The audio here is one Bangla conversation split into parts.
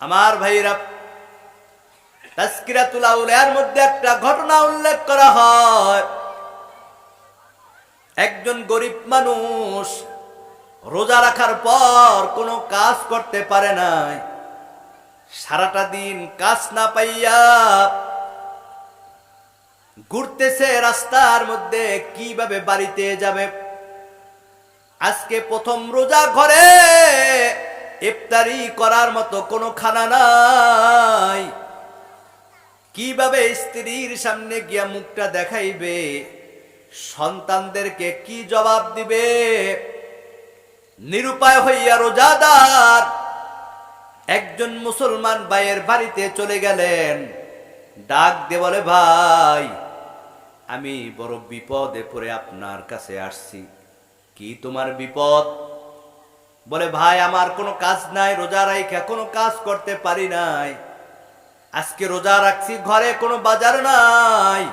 আমার ভাইরা তাস্কিরাতুল আউলিয়ার মধ্যে একটা ঘটনা উল্লেখ করা হয়। একজন গরিব মানুষ রোজা রাখার পর কোনো কাজ করতে পারে নাই। সারাটা দিন কাজ না পাইয়া ঘুরতেছে রাস্তার মধ্যে, কীভাবে বাড়িতে যাবে? আজকে প্রথম রোজা ঘরে ইফতারি করার মতো কোনো খানা নাই। কীভাবে স্ত্রীর সামনে গিয়া মুখটা দেখাইবে? সন্তানদেরকে কি জবাব দিবে? নিরুপায় হইয়া রোজাদার একজন মুসলমান ভাইয়ের বাড়িতে চলে গেলেন। ডাক দিয়ে বলে, ভাই, আমি বড় বিপদে পড়ে আপনার কাছে আসছি। কি তোমার বিপদ? বলে, ভাই, আমার কোনো কাজ নাই, রোজা রাইখা কোনো কাজ করতে পারি নাই। আজকে রোজা রাখছি, ঘরে কোনো বাজার নাই।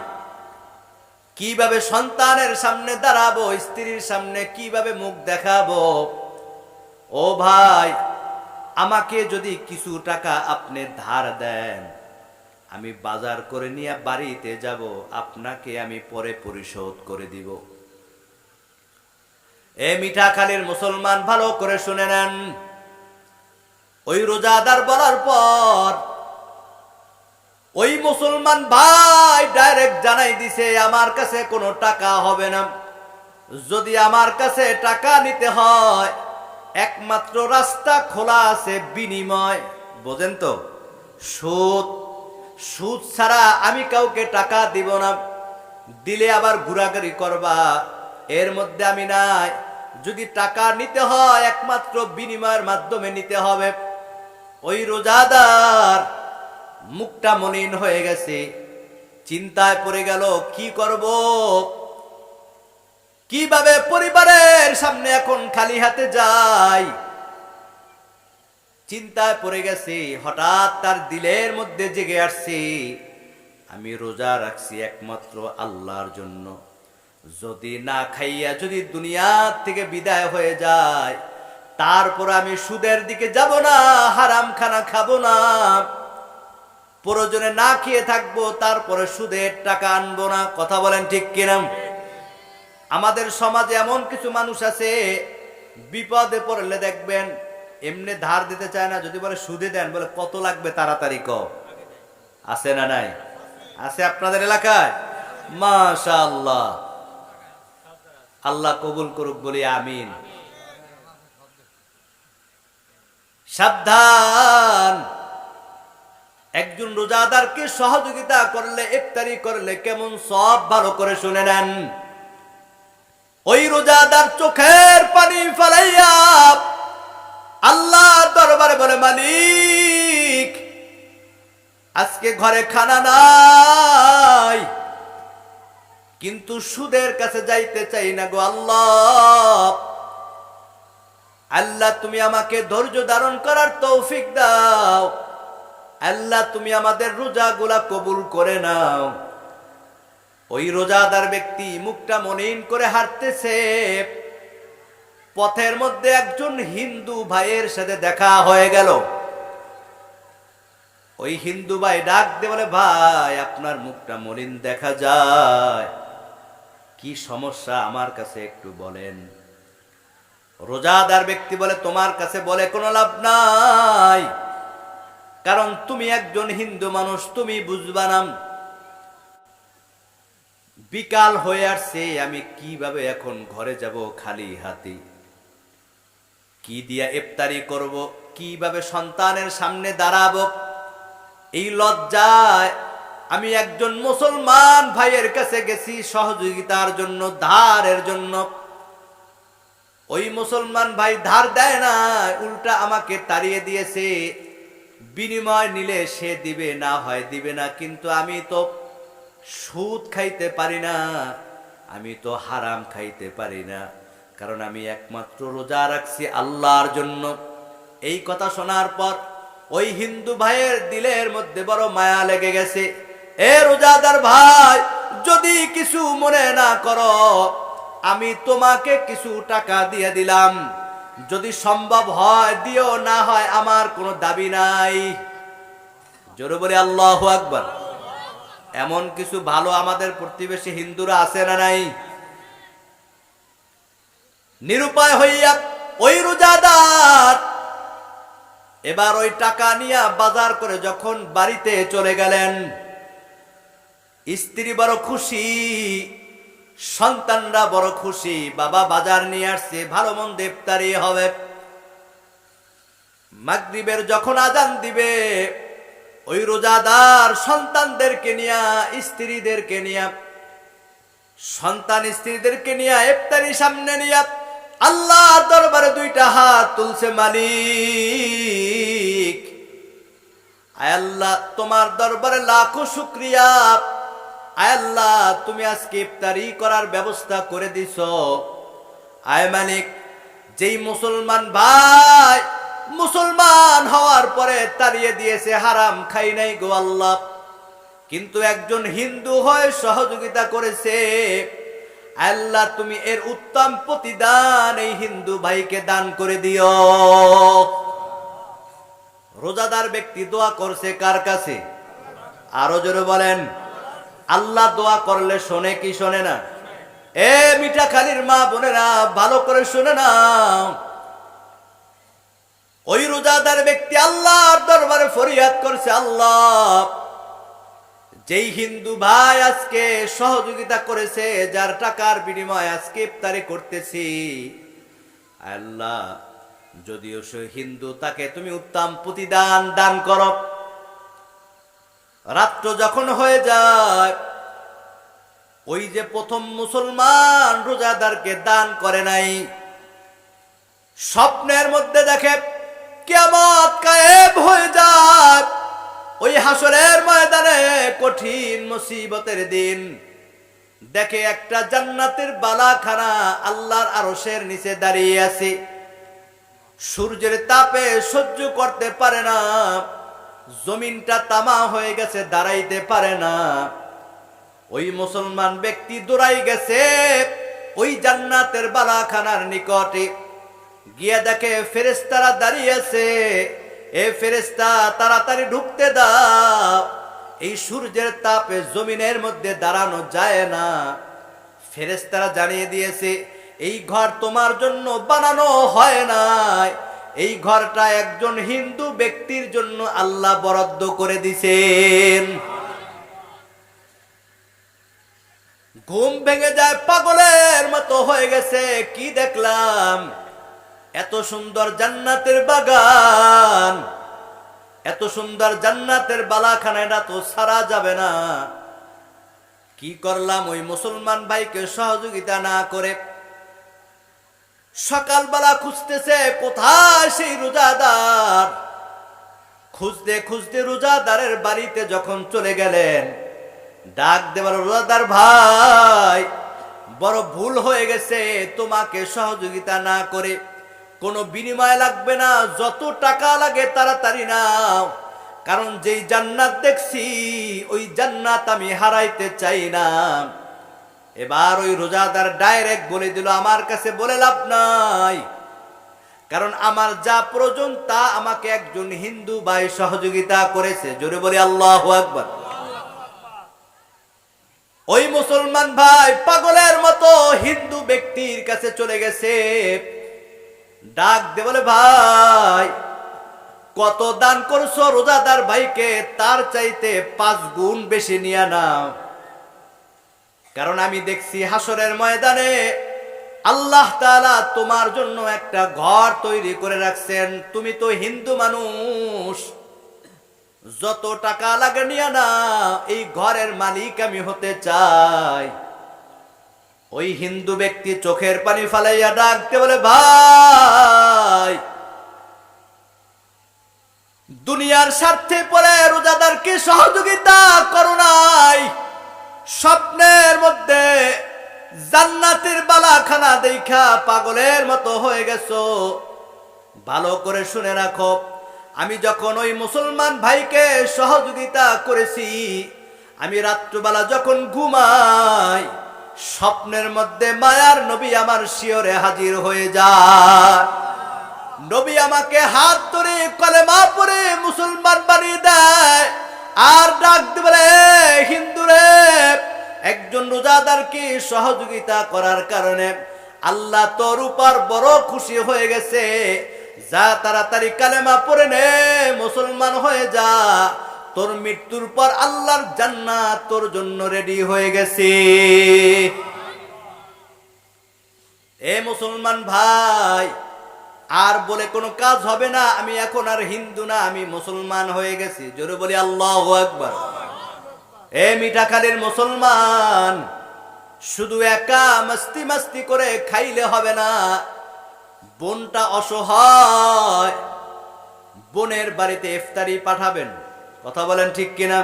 কীভাবে সন্তানের সামনে দাঁড়াবো, স্ত্রীর সামনে কীভাবে মুখ দেখাবো? ও ভাই, আমাকে যদি কিছু টাকা আপনি ধার দেন, আমি বাজার করে নিয়ে বাড়িতে যাব, আপনাকে আমি পরে পরিশোধ করে দিব। এ মিঠাখালীর মুসলমান ভালো করে শুনে নেন। ওই রোজাদার বলার পর ওই মুসলমান ভাই ডাইরেক্ট জানাই দিছে, আমার কাছে কোনো টাকা হবে না। যদি আমার কাছে টাকা নিতে হয়, একমাত্র রাস্তা খোলা আছে বিনিময়। বোঝেন তো? সুদ সুদ ছাড়া আমি কাউকে টাকা দিব না। দিলে আবার ঘোরাঘুরি করবা, এর মধ্যে আমি নাই। যদি টাকা নিতে হয়, একমাত্র বিনিময়ের মাধ্যমে নিতে হবে। ওই রোজাদার মুখটা মলিন হয়ে গেছে, চিন্তায় পড়ে গেল, কি করব? কীভাবে পরিবারের সামনে এখন খালি হাতে যাই? চিন্তায় পড়ে গেছে, হঠাৎ তার দিলের মধ্যে জেগে আসছে, আমি রোজা রাখছি একমাত্র আল্লাহর জন্য। যদি না খাইয়া যদি দুনিয়ার থেকে বিদায় হয়ে যায়, তারপর আমি সুদের দিকে যাব না হারাম খানা খাব না। প্রয়োজনে না খেয়ে থাকব, তারপরে সুদের টাকা আনব না। কথা বলেন ঠিক কিরম আমাদের সমাজে এমন কিছু মানুষ আছে, বিপদে পড়লে দেখবেন, এমনি ধার দিতে চায় না, যদি বলে সুদে দেন, বলে কত লাগবে তাড়াতাড়ি ক আছে না নাই? আছে আপনাদের এলাকায়? মাশা আল্লাহ কবুল করুক বলি আমিন। সাবধান। একজন রোজাদারকে সহযোগিতা করলে, ইফতারি করলে কেমন সব ভালো করে শুনে নেন। ওই রোজাদার চোখের পানি ফেলাইয়া আল্লাহ দরবারে বলে, মালিক, আজকে ঘরে খানা নাই। কিন্তু সুদের কাছে যাইতে চাই না গো আল্লাহ। আল্লাহ, তুমি আমাকে ধৈর্য ধারণ করার তৌফিক দাও। আল্লাহ, তুমি আমাদের রোজাগুলা কবুল করে নাও। ওই রোজাদার ব্যক্তি মুখটা মনিন করে হাঁটতেছে। পথের মধ্যে একজন হিন্দু ভাইয়ের সাথে দেখা হয়ে গেল। ওই হিন্দু ভাই ডাক দে বলে, ভাই, আপনার মুখটা মলিন দেখা যায়। কি সমস্যা আমার কাছে একটু বলেন। রোজাদার ব্যক্তি বলে, তোমার কাছে বলে কোনো লাভ নাই। কারণ তুমি একজন হিন্দু মানুষ, তুমি বুঝবা না। বিকাল হয়ে আসছে, আমি কীভাবে এখন ঘরে যাব খালি হাতে? কি দিয়া ইফতারি করব? কীভাবে সন্তানের সামনে দাঁড়াবো? এই লজ্জায় আমি একজন মুসলমান ভাইয়ের কাছে গেছি সহযোগিতার জন্য, ধারের জন্য। ওই মুসলমান ভাই ধার দেয় না, উল্টা আমাকে তাড়িয়ে দিয়েছে। বিনিময় নিলে সে দিবে, না হয় দিবে না, কিন্তু আমি তো সুদ খাইতে পারি না, আমি তো হারাম খাইতে পারি না। কারণ আমি একমাত্র রোজা রাখছি আল্লাহর জন্য। এই কথা শোনার পর ওই হিন্দু ভাইয়ের দিলের মধ্যে বড় মায়া লেগে গেছে। এ রোজাদার ভাই, যদি কিছু মনে না করো, আমি তোমাকে কিছু টাকা দিয়ে দিলাম। যদি সম্ভব হয়, দিও, না হয় আমার কোনো দাবি নাই। জোরে বলে, আল্লাহ আকবার। এমন কিছু ভালো আমাদের প্রতিবেশী হিন্দুরা আছে না নাই? নিরুপায় হইয়া, ওই রোজাদার, এবার ওই টাকা নিয়ে বাজার করে যখন বাড়িতে চলে গেলেন স্ত্রী বড় খুশি, সন্তানরা বড় খুশি, বাবা বাজার নিয়ে আসছে, ভালো মন্দ ইফতারি হবে। মাগরিবের যখন আজান দিবে, ওই রোজাদার সন্তানদেরকে নিয়ে, স্ত্রীদেরকে নিয়ে, সন্তান স্ত্রীদেরকে নিয়ে ইফতারি সামনে নিয়ে, আল্লাহ দরবারে দুইটা হাত তুলছে মালিক। আয় আল্লাহ, তোমার দরবারে লাখো শুক্রিয়া। আল্লাহ, তুমি আজকে ইফতারি করার ব্যবস্থা করে দিছ। আয় মালিক, যেই মুসলমান ভাই মুসলমান হওয়ার পরে তাড়িয়ে দিয়েছে, হারাম খাই নাই গো আল্লাহ। কিন্তু একজন হিন্দু হয়ে সহযোগিতা করেছে আল্লাহ, তুমি এর উত্তম প্রতিদান এই হিন্দু ভাইকে দান করে দিও। রোজাদার ব্যক্তি দোয়া করছে কার কাছে? আরও জোরে বলেন। আল্লাহ দোয়া করলে শোনে কি শোনে না? এ মিঠা খালির মা বোনেরা, ভালো করে শোনে না ওই রোজাদার ব্যক্তি আল্লাহর দরবারে ফরিয়াদ করছে, আল্লাহ, যেই হিন্দু ভাই আজকে সহযোগিতা করেছে, যার টাকার বিনিময়ে আজকে ইফতারি করতেছি। আল্লাহ, যদিও সে হিন্দু, তাকে তুমি উত্তম প্রতিদান দান করো। রাত্র যখন হয়ে যায়, ওই যে প্রথম মুসলমান রোজাদারকে দান করে নাই, স্বপ্নের মধ্যে দেখে কেমত কায়েব হয়ে যায়। ওই হাসরের ময়দানে কঠিন মুসিবতের দিন। দেখে একটা জান্নাতের বালাখানা আল্লাহর আরশের নিচে দাঁড়িয়ে আছে। সূর্যের তাপে সহ্য করতে পারে না। জমিনটা তামা হয়ে গেছে, দাঁড়াইতে পারে না। ওই মুসলমান ব্যক্তি দৌড়াই গেছে, ওই জান্নাতের বালাখানার নিকটে। গিয়ে দেখে ফেরেস্তারা দাঁড়িয়ে আছে, এ ফেরেস্তা তাড়াতাড়ি ঢুকতে দাও। এই সূর্যের তাপে জমিনের মধ্যে দাঁড়ানো যায় না। ফেরেস্তারা জানিয়ে দিয়েছে, এই ঘর তোমার জন্য বানানো হয় নাই। এই ঘরটা একজন হিন্দু ব্যক্তির জন্য আল্লাহ বরাদ্দ করে দিছেন। ঘুম ভেঙে যায়, পাগলের মতো হয়ে গেছে, কি দেখলাম? এত সুন্দর জান্নাতের বাগান, এত সুন্দর জান্নাতের বালাখানা, এটা তো সারা যাবে না। কি করলাম? ওই মুসলমান ভাইকে সহযোগিতা না করে সকালবেলা খুঁজতেছে, কোথায় সেই রোজাদার? খুঁজতে খুঁজতে রোজাদারের বাড়িতে যখন চলে গেলেন, ডাক দেবার রোজাদার, ভাই, বড় ভুল হয়ে গেছে, তোমাকে সহযোগিতা না করে কোনো বিনিময় লাগবে না, যত টাকা লাগে তাড়াতাড়ি নাও। কারণ যেই জান্নাত দেখছি, ওই জান্নাত আমি হারাইতে চাই না। এবার ওই রোজাদার ডাইরেক্ট বলে দিল, আমার কাছে বলে লাভ নাই। কারণ আমার যা প্রয়োজন তা আমাকে একজন হিন্দু ভাই সহযোগিতা করেছে। জোরে বলে, আল্লাহ আকবার। ওই মুসলমান ভাই পাগলের মতো হিন্দু ব্যক্তির কাছে চলে গেছে। ডাক দে বলে, ভাই, কত দান করছ রোজাদার ভাইকে? তার চাইতে পাঁচ গুণ বেশি নিয়ে নাও। কারণ আমি দেখছি হাসরের ময়দানে আল্লাহ তাআলা তোমার জন্য একটা ঘর তৈরি করে রাখছেন। তুমি তো হিন্দু মানুষ। যত টাকা লাগে নিয়ে না, এই ঘরের মালিক আমি হতে চাই। ওই হিন্দু ব্যক্তি চোখের পানি ফালাইয়া ডাকতে বলে, ভাই, দুনিয়ার স্বার্থে পরে রোজাদারকে সহযোগিতা করো নাই। স্বপ্নের মধ্যে জান্নাতের বালাখানা দেখা পাগলের মতো হয়ে গেছো। ভালো করে শুনে রাখো, আমি যখন ওই মুসলমান ভাইকে সহযোগিতা করেছি, আমি রাত্রবেলা যখন ঘুমাই, স্বপ্নের মধ্যে মায়ার নবী আমার শিওরে হাজির হয়ে যায়। নবী আমাকে হাত ধরে কলেমা পরে মুসলমান বানিয়ে দেয়। আর ডাক দেবে হিন্দুরে, একজন রোজাদারকে সহযোগিতা করার কারণে আল্লাহ তোর উপর বড় খুশি হয়ে গেছে। যা তাড়াতাড়ি কালেমা পড়ে নে, মুসলমান হয়ে যা। তোর মৃত্যুর পর আল্লাহর জান্নাত তোর জন্য রেডি হয়ে গেছে। এ মুসলমান ভাই আর বলে কোনো কাজ হবে না, আমি এখন আর হিন্দু না, আমি মুসলমান হয়ে গেছি। জোরে বলি আল্লাহ একবার এ মিঠাখালীর মুসলমান, শুধু একা মস্তি মস্তি করে খাইলে হবে না। বোনটা অসহায়, বোনের বাড়িতে ইফতারি পাঠাবেন। কথা বলেন ঠিক কিনা?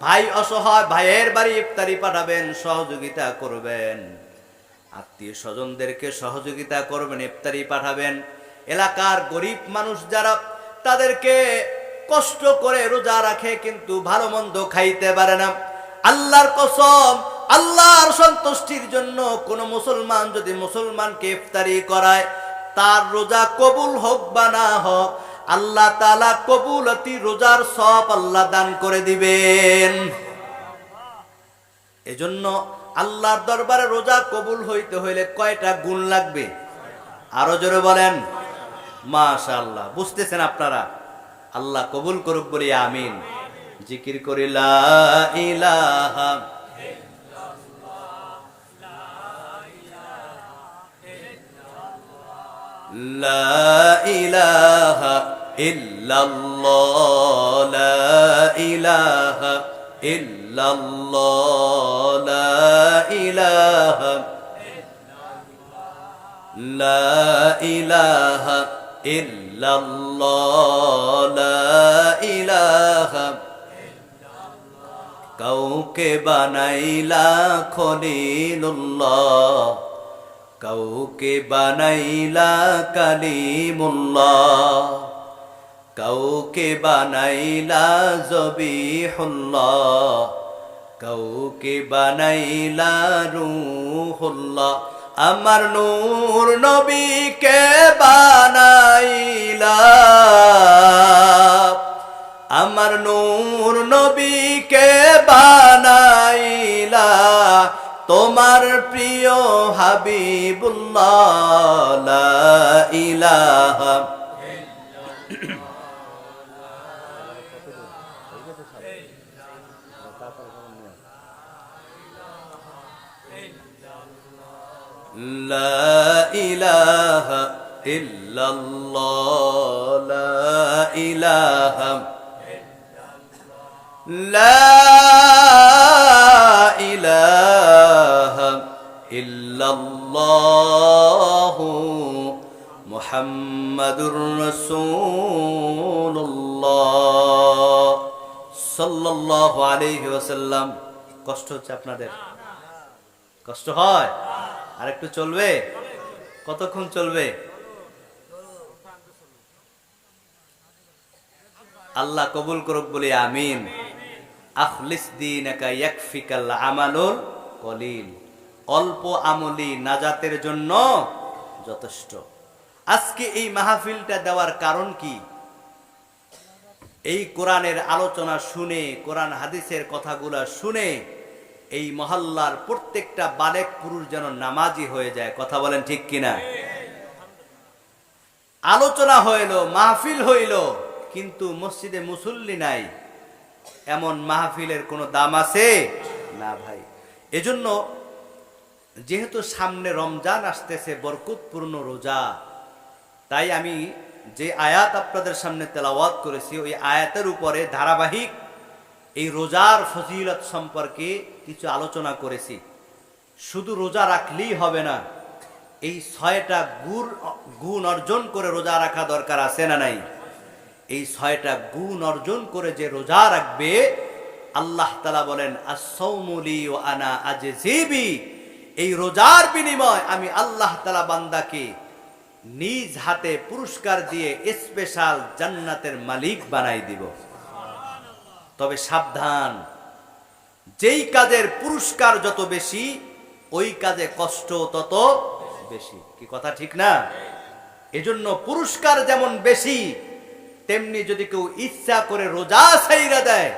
ভাই অসহায়, ভাইয়ের বাড়ি ইফতারি পাঠাবেন, সহযোগিতা করবেন। আত্মীয় স্বজনদেরকে সহযোগিতা করবেন, ইফতারি পাঠাবেন। এলাকার গরিব মানুষ যারা, তাদেরকে কষ্ট করে রোজা রাখে কিন্তু ভালো মন্দ খাইতে পারে না। আল্লাহর কসম, আল্লাহর সন্তুষ্টির জন্য কোন মুসলমান যদি মুসলমানকে ইফতারি করায়, তার রোজা কবুল হোক বা না হোক, আল্লাহ তালা কবুলতি রোজার সব আল্লাহ দান করে দিবেন। এজন্য আল্লাহর দরবারে রোজা কবুল হইতে হইলে কয়টা গুণ লাগবে আরো জোরে বলেন মাশাআল্লাহ বুঝতেছেন আপনারা আল্লাহ কবুল করুক বলি আমিন জিকির করি লা ইলাহা لا إله إلا الله لا إله إلا illallah la ilaha la ilaha illallah la ilaha কাউকে বানাইলা খলিলুল্লাহ, কাউকে বানাইলা কালিমুল্লাহ, কাউকে বানাইলা জবিহুল্লাহ কাউকে বানাইলা রুহুল্লাহ, আমার নূর নবীকে বানাইলা। আমার নূর নবীকে বানাইলা, তোমার প্রিয় হাবিবুল্লাহ ইলাহা لا إله إلا الله لا إله لا إله إلا الله محمد رسول الله صلى الله عليه وسلم কষ্ট হচ্ছে আপনাদের কষ্ট হয় আর একটু চলবে? কতক্ষণ চলবে? আল্লাহ কবুল করুক বলি আমিন। আখলিস ইয়াকফিকাল আমালুল কলিল। অল্প আমলি নাজাতের জন্য যথেষ্ট। আজকে এই মাহফিলটা দেওয়ার কারণ কি? এই কোরআনের আলোচনা শুনে, কোরআন হাদিসের কথাগুলা শুনে এই মহল্লার প্রত্যেকটা বালেক পুরুষ যেন নামাজি হয়ে যায়, কথা বলেন ঠিক কিনা? আলোচনা হইল, মাহফিল হইল, কিন্তু মসজিদে মুসল্লি নাই। এমন মাহফিলের কোনো দাম আছে? না ভাই। এজন্য যেহেতু সামনে রমজান আসতেছে, বরকতপূর্ণ রোজা, তাই আমি যে আয়াত আপনাদের সামনে তেলাওয়াত করেছি, ওই আয়াতের উপরে ধারাবাহিক এই রোজার ফজিলত সম্পর্কে কিছু আলোচনা করেছি। শুধু রোজা রাখলেই হবে না, এই ছয়টা গুণ গুণ অর্জন করে রোজা রাখা দরকার আছে না নাই? এই ছয়টা গুণ অর্জন করে যে রোজা রাখবে, আল্লাহ তালা বলেন আসৌমুলি ও আনা আজে জিবি এই রোজার বিনিময় আমি আল্লাহ তালা বান্দাকে নিজ হাতে পুরস্কার দিয়ে স্পেশাল জান্নাতের মালিক বানাই দিব। তবে সাবধান যেই কাজের পুরস্কার যত বেশি, ওই কাজে কষ্ট তত বেশি। কি কথা ঠিক না? এজন্য পুরস্কার যেমন বেশি, তেমনি যদি কেউ ইচ্ছা করে রোজা সাইরা দেয়,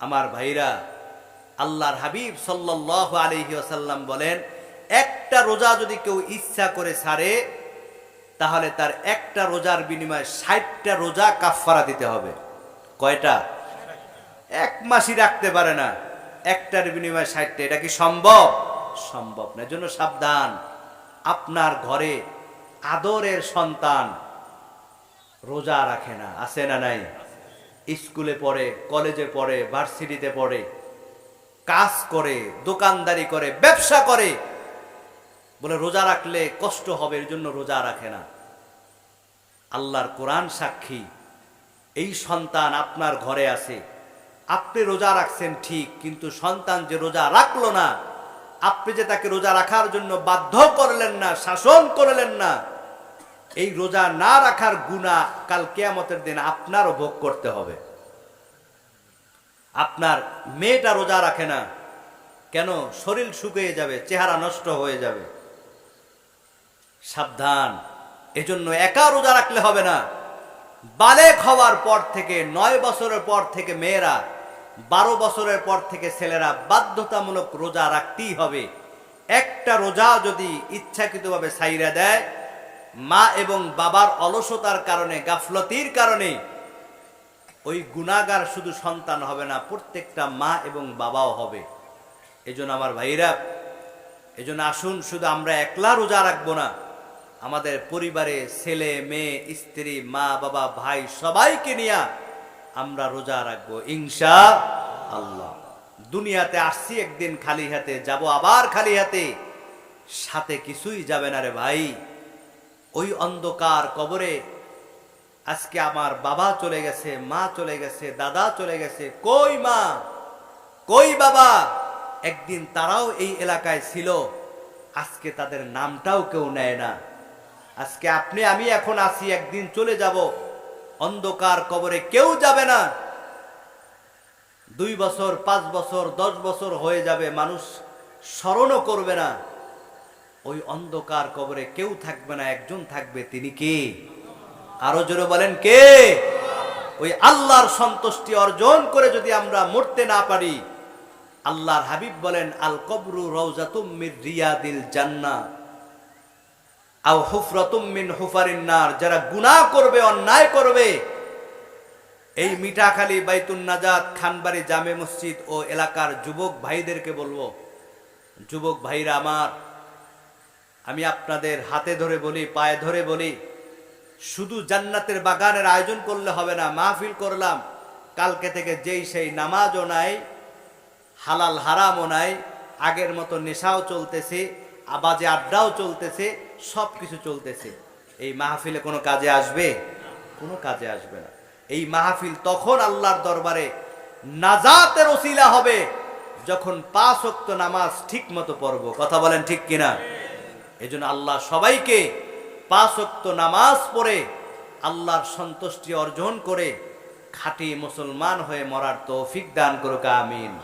আমার ভাইরা, আল্লাহর হাবিব সাল্লাহ আলহি আসাল্লাম বলেন, একটা রোজা যদি কেউ ইচ্ছা করে সারে, তাহলে তার একটা রোজার বিনিময়ে ষাটটা রোজা কাফফারা দিতে হবে। কয়টা? এক মাসই রাখতে পারে না। একটার বিনিময়ে ষাটটা, এটা কি সম্ভব? সম্ভব না জন্য সাবধান। আপনার ঘরে আদরের সন্তান রোজা রাখে না, আছে না নাই? স্কুলে পড়ে, কলেজে পড়ে, ভার্সিটিতে পড়ে, কাজ করে, দোকানদারি করে, ব্যবসা করে, বলে রোজা রাখলে কষ্ট হবে, এর জন্য রোজা রাখে না। আল্লাহর কোরআন সাক্ষী, এই সন্তান আপনার ঘরে আছে আপনি রোজা রাখছেন ঠিক, কিন্তু সন্তান যে রোজা রাখল না, আপনি যে তাকে রোজা রাখার জন্য বাধ্য করলেন না, শাসন করলেন না, এই রোজা না রাখার গুণা কাল কেয়ামতের দিন আপনারও ভোগ করতে হবে। আপনার মেয়েটা রোজা রাখে না, কেন? শরীর শুকিয়ে যাবে, চেহারা নষ্ট হয়ে যাবে। সাবধান, এজন্য একা রোজা রাখলে হবে না। বালেক হওয়ার পর থেকে, নয় বছরের পর থেকে মেয়েরা বারো বছরের পর থেকে ছেলেরা বাধ্যতামূলক রোজা রাখতেই হবে। একটা রোজা যদি ইচ্ছাকৃতভাবে সাইরা দেয়, মা এবং বাবার অলসতার কারণে, গাফলতির কারণে, ওই গুণাগার শুধু সন্তান হবে না, প্রত্যেকটা মা এবং বাবাও হবে। এজন্য আমার ভাইরা এজন্য আসুন, শুধু আমরা একলা রোজা রাখব না। আমাদের পরিবারে ছেলে, মেয়ে, স্ত্রী, মা, বাবা, ভাই, সবাইকে নিয়ে আমরা রোজা রাখব, ইনশা আল্লাহ। দুনিয়াতে আসছি, একদিন খালি হাতে, যাব আবার খালি হাতে। সাথে কিছুই যাবে না রে ভাই। ওই অন্ধকার কবরে আজকে আমার বাবা চলে গেছে, মা চলে গেছে, দাদা চলে গেছে। কই মা? কই বাবা? একদিন তারাও এই এলাকায় ছিল। আজকে তাদের নামটাও কেউ নেয় না। আজকে আপনি, আমি এখন আসি একদিন চলে যাব। অন্ধকার কবরে কেউ যাবে না। দুই বছর, পাঁচ বছর, দশ বছর হয়ে যাবে, মানুষ স্মরণও করবে না। ওই অন্ধকার কবরে কেউ থাকবে না, একজন থাকবে, তিনি কে? আরও জোরে বলেন, কে? ওই আল্লাহর সন্তুষ্টি অর্জন করে যদি আমরা মরতে না পারি, আল্লাহর হাবিব বলেন, আল কবরু রওজাতুম মির রিয়াদিল জান্নাহ। আও হুফরাতুম মিন হুফারিন নার, যারা গুনাহ করবে, অন্যায় করবে। এই মিঠাখালী বাইতুন নাজাদ খানবাড়ি জামে মসজিদ ও এলাকার যুবক ভাইদেরকে বলব, যুবক ভাইরা আমার, আমি আপনাদের হাতে ধরে বলি, পায়ে ধরে বলি, শুধু জান্নাতের বাগানের আয়োজন করলে হবে না, মাহফিল করলাম, কালকে থেকে যেই সেই নামাজও নাই, হালাল হারামও নাই, আগের মতো নেশাও চলতেছে, আবাজে আড্ডাও চলতেছে সব কিছু চলতেছে। এই মাহফিলে কোনো কাজে আসবে? কোনো কাজে আসবে না। এই মাহফিল তখন আল্লাহর দরবারে নাজাতের ওসিলা হবে যখন পাঁচ নামাজ ঠিক মতো পড়ব। কথা বলেন ঠিক কিনা? এজন্য আল্লাহ সবাইকে পাঁচ নামাজ পড়ে আল্লাহর সন্তুষ্টি অর্জন করে খাঁটি মুসলমান হয়ে মরার তৌফিক দান করুক, আমিন।